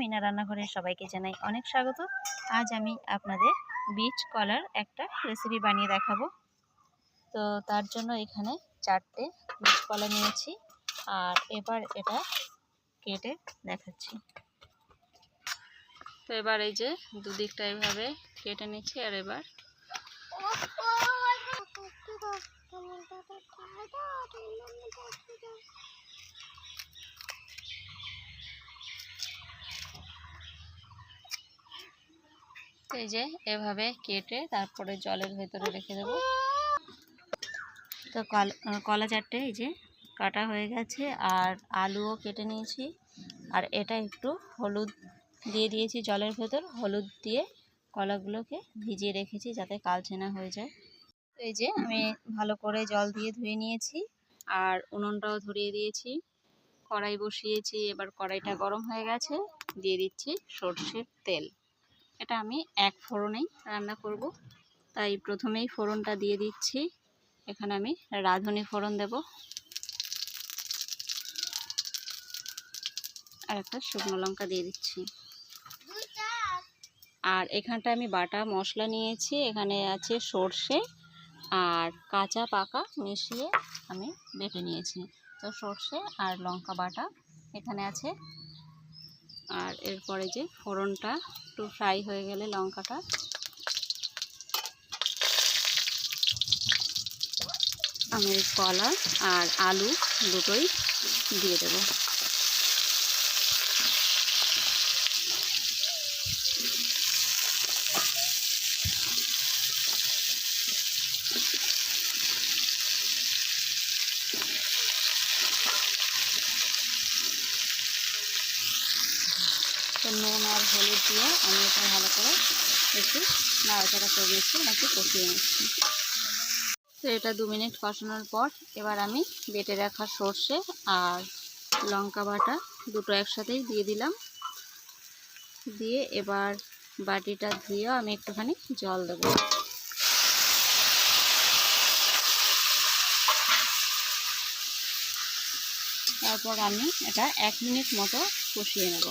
মিনা রান্নাঘরে সবাইকে জানাই অনেক স্বাগত। আজ আমি আপনাদের বীজ কলার একটা রেসিপি বানিয়ে দেখাবো। তো তার জন্য এখানে চারটে বীজ কলা নিয়েছি আর এবার এটা কেটে দেখাচ্ছি। তো এবার এই যে দুদিকটা এভাবে কেটে নিচ্ছি আর এবার তো এই যে এভাবে কেটে তারপরে জলের ভেতরে রেখে দেবো। তো কলা চারটে এই যে কাটা হয়ে গেছে আর আলুও কেটে নিয়েছি। আর এটা একটু হলুদ দিয়ে দিয়েছি জলের ভেতর, হলুদ দিয়ে কলাগুলোকে ভিজিয়ে রেখেছি যাতে কালচে না হয়ে যায়। এই যে আমি ভালো করে জল দিয়ে ধুয়ে নিয়েছি আর উনুনটাও ধরিয়ে দিয়েছি। কড়াই বসিয়েছি, এবার কড়াইটা গরম হয়ে গেছে, দিয়ে দিচ্ছি সর্ষের তেল। এটা আমি এক ফোড়নেই রান্না করব। তাই প্রথমেই ফোড়নটা দিয়ে দিচ্ছি। এখানে আমি রাঁধুনি ফোড়ন দেব। আর একটা শুকনো লঙ্কা দিয়ে দিচ্ছি। আর এখানটা আমি বাটা মশলা নিয়েছি। এখানে আছে সর্ষে আর কাঁচা পাকা মিশিয়ে আমি বেটে নিয়েছি। তো সর্ষে আর লঙ্কা বাটা এখানে আছে আর এরপরে যে ফোড়নটা একটু ফ্রাই হয়ে গেলে লঙ্কাটা। আমি কলা আর আলু দুটোই দিয়ে দেব। নুন আর হলুদ দিয়ে আমি এটা ভালো করে একটু নাড়াচাড়া করে নিচ্ছি নাকি কষিয়ে নিচ্ছি। তো এটা দু মিনিট কষানোর পর এবার আমি বেটে রাখা সর্ষে আর লঙ্কা বাটা দুটো একসাথেই দিয়ে দিলাম। দিয়ে এবার বাটিটা ধুয়েও আমি একটুখানি জল দেবো। তারপর আমি এটা এক মিনিট মতো কষিয়ে নেব।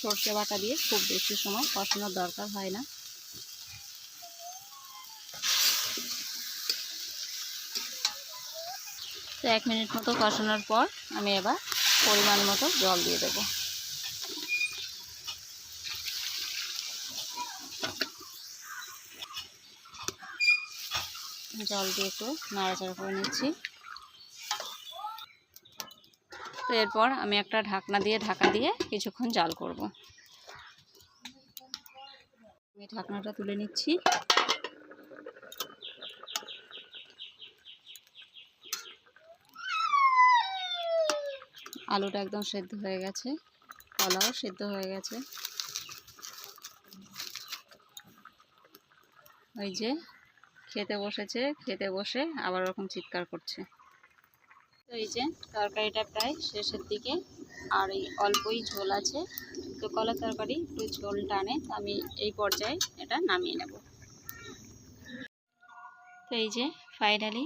সর্ষে বাটা দিয়ে খুব বেশি সময় কষানোর দরকার হয় না। তো এক মিনিট মতো কষানোর পর আমি এবার পরিমাণ মতো জল দিয়ে দেব। জল দিয়ে একটু নাড়াচাড়া করে নিচ্ছি তো এরপর আমি একটা ঢাকনা দিয়ে ঢাকা দিয়ে কিছুক্ষণ জাল করব। আমি ঢাকনাটা তুলে নিচ্ছি। আলুটা একদম সেদ্ধ হয়ে গেছে। কলাও সেদ্ধ হয়ে গেছে। ওই যে খেতে বসেছে, খেতে বসে আবার ওরকম চিৎকার করছে। এই যে তরকারিটা প্রায় শেষের দিকে। আর এই অল্পই ঝোল আছে। তো কলা তরকারি একটু ঝোল টানে আমি এই পর্যায়ে এটা নামিয়ে নেব। তো এই যে ফাইনালি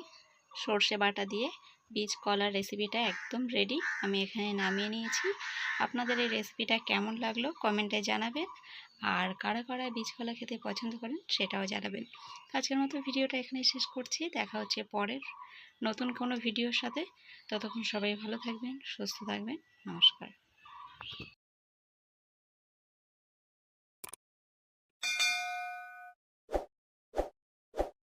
সর্ষে বাটা দিয়ে বীজ কলার রেসিপিটা একদম রেডি আমি এখানে নামিয়ে নিয়েছি। আপনাদের এই রেসিপিটা কেমন লাগল? কমেন্টে জানাবেন। আর কারা কারা বীজ কলা খেতে পছন্দ করেন সেটাও জানাবেন। আজকের মতো ভিডিওটা এখানে শেষ করছি। দেখা হচ্ছে পরের নতুন কোনো ভিডিওর সাথে। ততক্ষণ সবাই ভালো থাকবেন, সুস্থ থাকবেন। নমস্কার।